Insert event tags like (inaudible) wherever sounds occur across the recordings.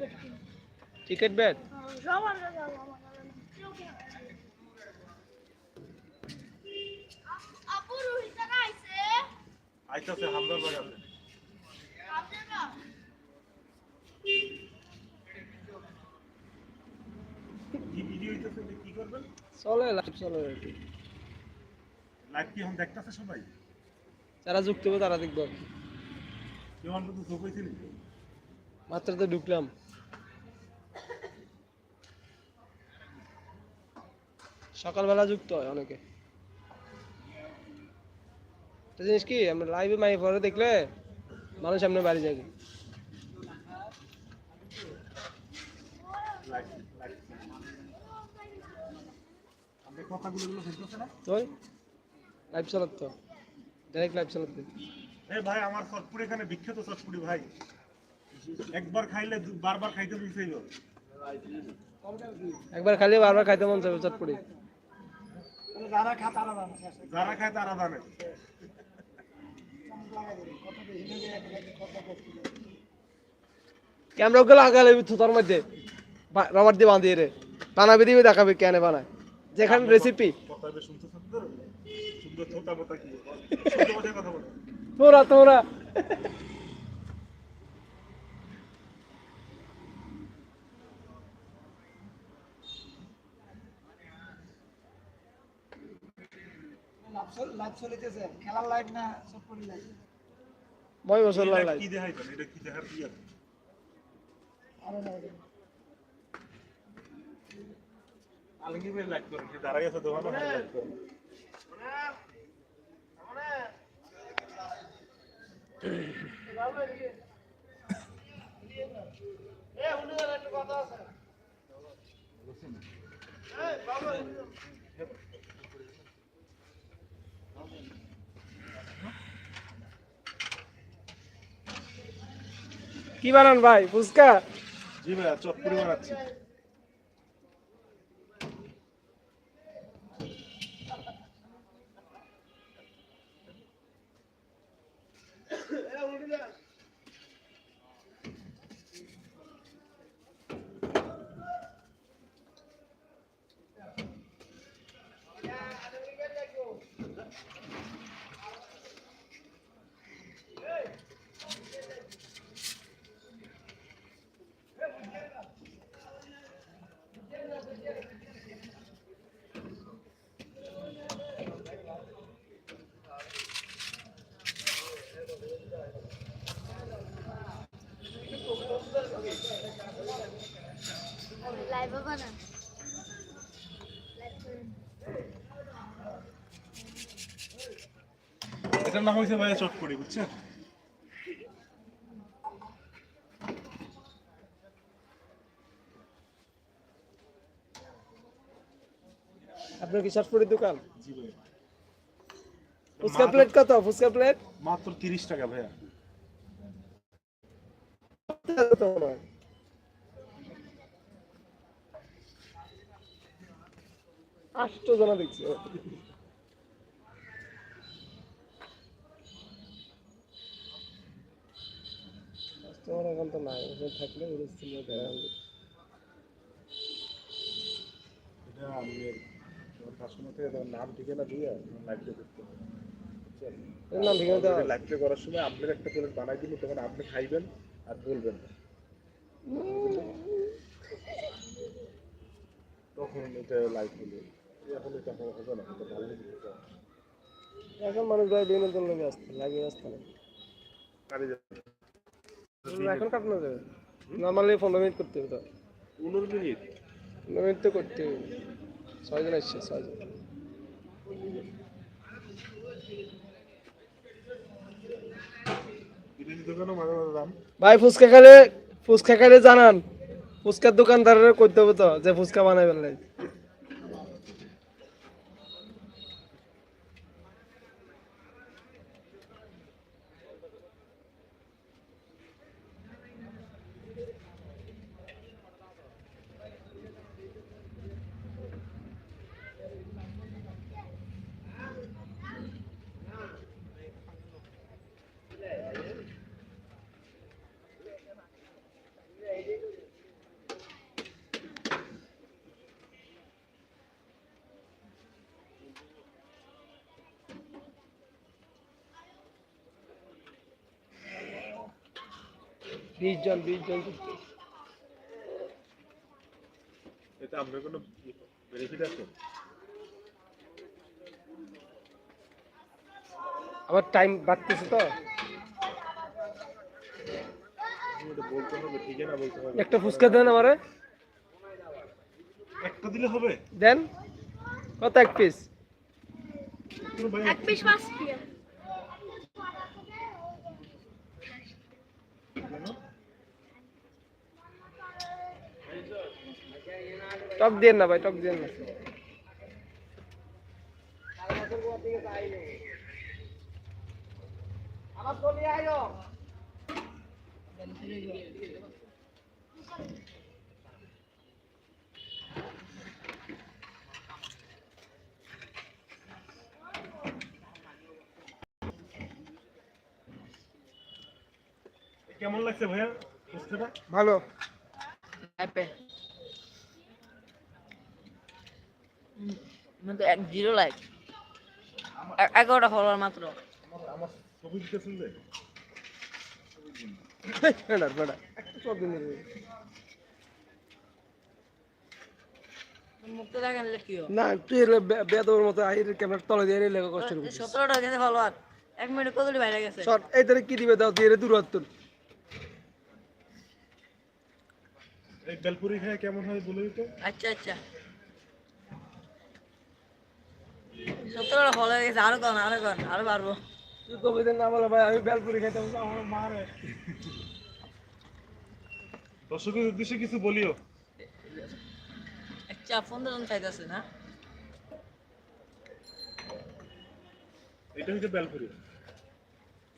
Cricket ticket bat আইতাছে কি video হইতাছে কি করবেন? চলে লাইভ চলে লাইভ কি এখন দেখতাছে সবাই? যারা যুক্ত হবে তারা দেখব। চোখ হয়েছিল মাত্র তো ঢুকলাম। সকালবেলা যুক্ত হয় অনেকে। জিনিস কি আমরা লাইভে মাই পরে দেখলে মানুষ সামনে বাড়ি যাবে লাইভ তো লাইভ চালাত তো। ডাইরেক্ট লাইভ চালাত এ ভাই আমার চটপুরি এখানে বিখ্যাত চটপুরি ভাই। একবার খাইলে বারবার খাইতে একবার খালি বারবার খাইতে মন যাবে চটপটি। যারা খায় তারা জানে। ক্যামেরা গুলো আগালে থুতার মধ্যে। রবার দিয়ে বাঁধিয়ে রে। বানাবি দিবি দেখাবে কেন বানায়। যেখানে রেসিপি (laughs) তোরা বেশ শুনতেছেন তো সুন্দর ছোটা মোটা কি সুন্দর মজার কথা বলতে তোরা তোরা লাইভ চলিতেছে। খেলার লাইভ না সবকটি লাইভ মই বছর এটা লাই কি দেখাইতেন এটা কি দেখার কি আছে? আরও না আলমগীর ভাই লাইক করেন সে দাঁড়াই আছে দোকানে কি বানান ভাই? ফুচকা? জি ভাই চটপুরি বানাচ্ছি। এটার নাম হয়েছে ভাই চটপুরি বুঝছেন? আপনার কি চটপটির দোকান? জি ভাই ফুচকা প্লেট কত? ফুচকা প্লেট মাত্র তিরিশ টাকা ভাইয়া। আষ্ট জনা দেখছি। কাস্টমার এখন তো নাই ওখানে থাকলে ওরকম দেখা যাবে। এটা আমি কাস্টমার থেকে তখন নাম ঠিকানা দিয়ে লাইভটা করতে হবে। বুঝছেন এর নাম ঠিকানা দেওয়া লাইভটা করার সময় আপনার একটা প্লেট বানাই দিব তখন আপনি খাইবেন আর বলবেন না। তখন এটা লাইভ হলো। এখন এটা হবে না এটা ভালো এখন মানুষ ভাই বিনোদন লোকে আসতে লাগে আসতে না। এখন কাটানো যাবে নর্মালি পনেরো মিনিট করতে হবে তো। পনেরো মিনিট পনেরো মিনিট তো করতে হবে। ছয়জন আসছে ছয়জন ভাই ফুচকা খেলে ফুচকা খেলে জানান। ফুচকার দোকানদারের করতে হবে তো যে ফুচকা বানাই বিশ জন বিশ জন এতে আপনার কোনো বেনিফিট আছে? আমার টাইম বাড়তেছে তো। একটা ফুচকা দেন আমারে। একটা দিলে হবে? দেন। কত এক পিস এক পিস মাছ টক দিয়ে না ভাই টক দিয়ে না। কেমন লাগছে ভাইয়া? ভালো। কিন্তু এক জিরো লাইক। এগারোটা ফলোয়ার মাত্র। মুখটা দেখেন কি না তুই বেদর মতো আইর ক্যামেরা তলে দিয়ে কষ্ট করছিস সতেরোটা গেছে ফলোয়ার এক মিনিট কতটি বাইরে গেছে। শর্ট এই তারে কি দিবে দাও দিয়ে দূর হাতুন এই বেলপুরি খায় কেমন হয় বলে দিত? আচ্ছা আচ্ছা। ফলো হয়ে গেছে আরও কন আরও কন আরও পারব তুই কবিদের না বলে ভাই আমি বেলপুরি খাইতে বলছি, আমার মারে দর্শকের উদ্দেশ্যে কিছু বলিও। আচ্ছা ফোন তো চাইতেছে না? এটা হচ্ছে বেলপুরি।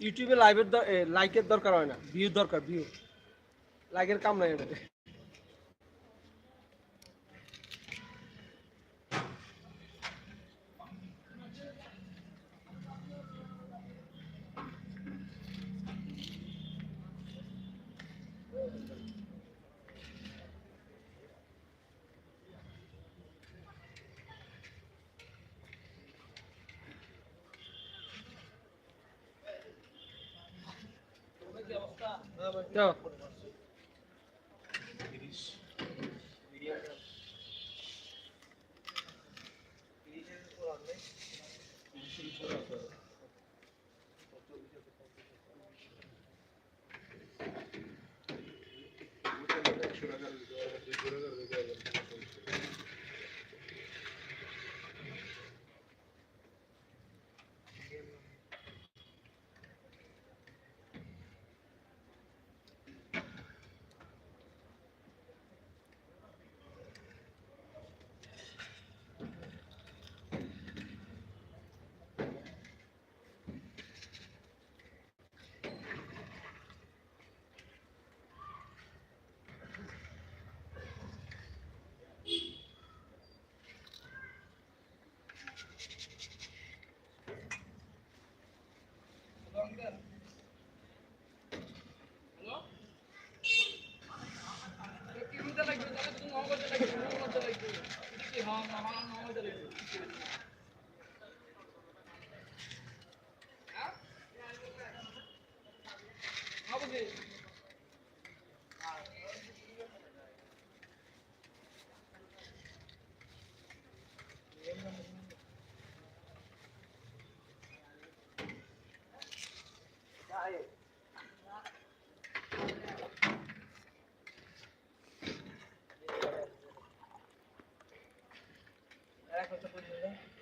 ইউটিউবে লাইভের লাইকের দরকার হয় না ভিউ দরকার ভিউ। লাইকের কাম নাই এটা যাও আরে আমার এলাকার কাম আমরা খুঁজে নেব দেখি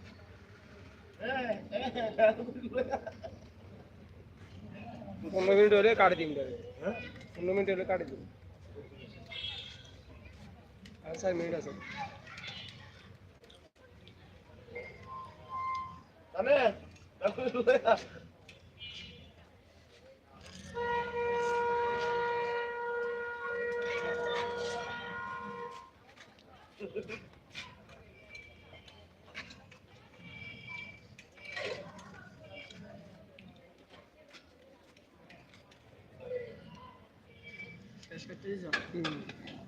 পনেরো মিনিট হলে কাটে দিন ধরে পনেরো মিনিট হলে কাটে দিন। আর চার মিনিট আছে। মানে শেষ করতে দিয়েছ হুম